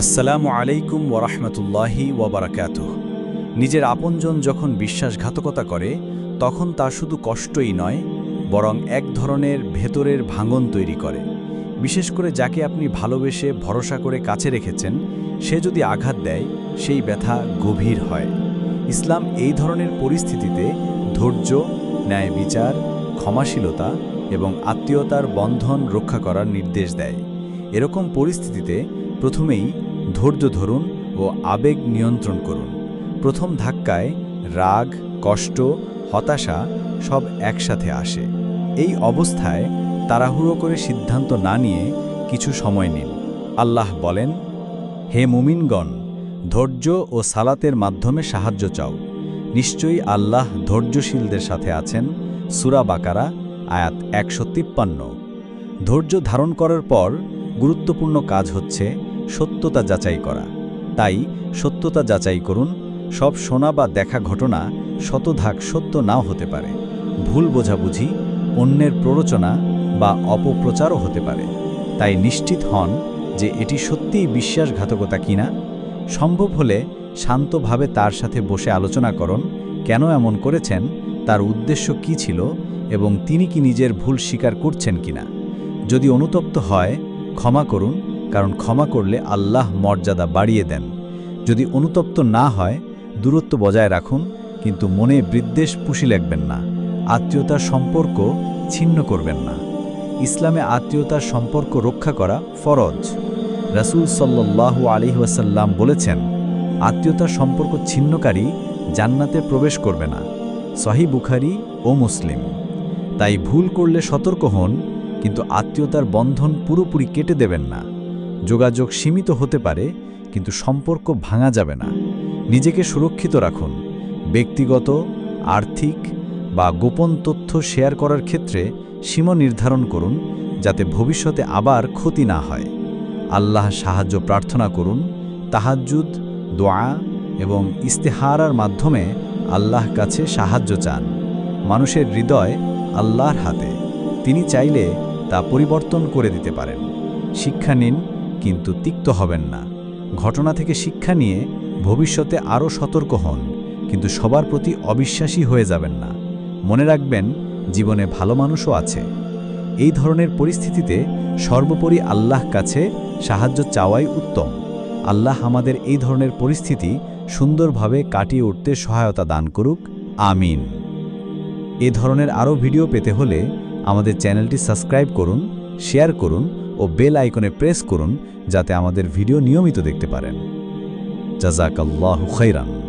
আসসালামু আলাইকুম ওরহমতুল্লাহি ওবরাকাত নিজের আপনজন যখন বিশ্বাসঘাতকতা করে, তখন তা শুধু কষ্টই নয়, বরং এক ধরনের ভেতরের ভাঙন তৈরি করে। বিশেষ করে যাকে আপনি ভালোবেসে ভরসা করে কাছে রেখেছেন, সে যদি আঘাত দেয়, সেই ব্যথা গভীর হয়। ইসলাম এই ধরনের পরিস্থিতিতে ধৈর্য, ন্যায় বিচার, ক্ষমাশীলতা এবং আত্মীয়তার বন্ধন রক্ষা করার নির্দেশ দেয়। এরকম পরিস্থিতিতে প্রথমেই ধৈর্য ধরুন ও আবেগ নিয়ন্ত্রণ করুন। প্রথম ধাক্কায় রাগ, কষ্ট, হতাশা সব একসাথে আসে। এই অবস্থায় তাড়াহুড়ো করে সিদ্ধান্ত না নিয়ে কিছু সময় নিন। আল্লাহ বলেন, হে মুমিনগণ, ধৈর্য ও সালাতের মাধ্যমে সাহায্য চাও। নিশ্চয়ই আল্লাহ ধৈর্যশীলদের সাথে আছেন। সুরা বাকারা, আয়াত একশো তিপ্পান্ন। ধৈর্য ধারণ করার পর গুরুত্বপূর্ণ কাজ হচ্ছে সত্যতা যাচাই করা। তাই সত্যতা যাচাই করুন, সব শোনা বা দেখা ঘটনা শতধাক সত্য নাও হতে পারে। ভুল বোঝাবুঝি, অন্যের প্ররোচনা বা অপপ্রচারও হতে পারে। তাই নিশ্চিত হন যে এটি সত্যিই বিশ্বাসঘাতকতা কিনা। সম্ভব হলে শান্তভাবে তার সাথে বসে আলোচনা করুন, কেন এমন করেছেন, তার উদ্দেশ্য কি ছিল এবং তিনি কি নিজের ভুল স্বীকার করছেন কিনা। যদি অনুতপ্ত হয়, ক্ষমা করুন কারণ ক্ষমা করলে আল্লাহ মর্যাদা বাড়িয়ে দেন। যদি অনুতপ্ত না হয়, দূরত্ব বজায় রাখুন, কিন্তু মনে বিদ্বেষ পুষি লাগবেন না। আত্মীয়তার সম্পর্ক ছিন্ন করবেন না। ইসলামে আত্মীয়তার সম্পর্ক রক্ষা করা ফরজ। রাসূল সাল্লাল্লাহু আলাইহি ওয়াসাল্লাম বলেছেন, আত্মীয়তার সম্পর্ক ছিন্নকারী জান্নাতে প্রবেশ করবে না। সহি বুখারি ও মুসলিম। তাই ভুল করলে সতর্ক হন, কিন্তু আত্মীয়তার বন্ধন পুরোপুরি কেটে দেবেন না। যোগাযোগ সীমিত হতে পারে, কিন্তু সম্পর্ক ভাঙা যাবে না। নিজেকে সুরক্ষিত রাখুন। ব্যক্তিগত, আর্থিক বা গোপন তথ্য শেয়ার করার ক্ষেত্রে সীমা নির্ধারণ করুন, যাতে ভবিষ্যতে আবার ক্ষতি না হয়। আল্লাহ সাহায্য প্রার্থনা করুন, তাহাজ্জুদ, দোয়া এবং ইস্তেহারার মাধ্যমে আল্লাহ কাছে সাহায্য চান। মানুষের হৃদয় আল্লাহর হাতে। তিনি চাইলে তা পরিবর্তন করে দিতে পারেন। শিক্ষা নিন কিন্তু তিক্ত হবেন না। ঘটনা থেকে শিক্ষা নিয়ে ভবিষ্যতে আরও সতর্ক হন, কিন্তু সবার প্রতি অবিশ্বাসী হয়ে যাবেন না। মনে রাখবেন, জীবনে ভালো মানুষও আছে। এই ধরনের পরিস্থিতিতে সর্বোপরি আল্লাহ কাছে সাহায্য চাওয়াই উত্তম। আল্লাহ আমাদের এই ধরনের পরিস্থিতি সুন্দরভাবে কাটিয়ে উঠতে সহায়তা দান করুক। আমিন। এ ধরনের আরও ভিডিও পেতে হলে আমাদের চ্যানেলটি সাবস্ক্রাইব করুন, শেয়ার করুন ও বেল আইকনে প্রেস করুন যাতে আমাদের ভিডিও নিয়মিত দেখতে পারেন। জাজাকাল্লাহু খৈরান